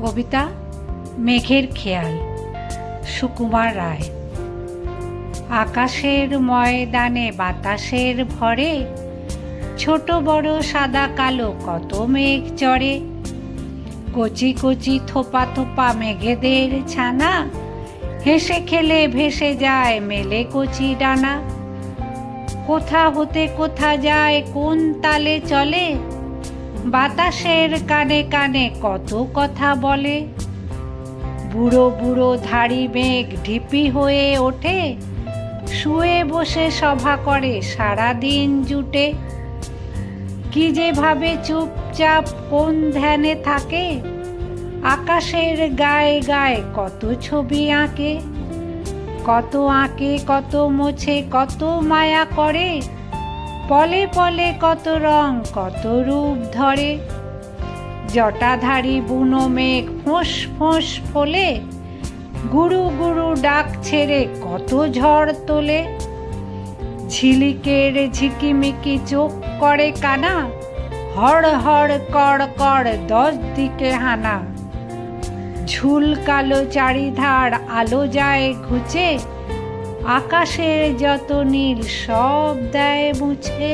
কবিতা মেঘের খেয়াল, সুকুমার রায়। আকাশের ময়দানে বাতাসের ভরে, ছোট বড় সাদা কালো কত মেঘ চড়ে। কচি কচি থোপা থোপা মেঘেদের ছানা, হেসে খেলে ভেসে যায় মেলে কচি ডানা। কোথা হতে কোথা যায়, কোন তালে চলে বাতাসের কানে কানে কত কথা বলে। বুড়ো বুড়ো ধাড়ি মেঘ ঢিপি হয়ে ওঠে। শুয়ে বসে সভা করে সারা দিন জুটে। কি যেভাবে চুপচাপ কোন ধ্যানে থাকে। আকাশের গায়ে গায়ে কত ছবি আঁকে। কত আঁকে, কত মোছে, কত মায়া করে। পলে পলে কত রং, কত রূপ ধরে। জটাধারী বুনো মেঘ ফোঁস ফোঁস ফোলে। গুরু গুরু ডাক ছেড়ে কত ঝড় তোলে। ঝিলিকের ঝিকিমিকি চোখ করে কানা। হড় হড় কড় কড় দশ দিকে হানা। ঝুল কালো চারিধার আলো যায় ঘুচে। আকাশের যত নীল সব দেয় মুছে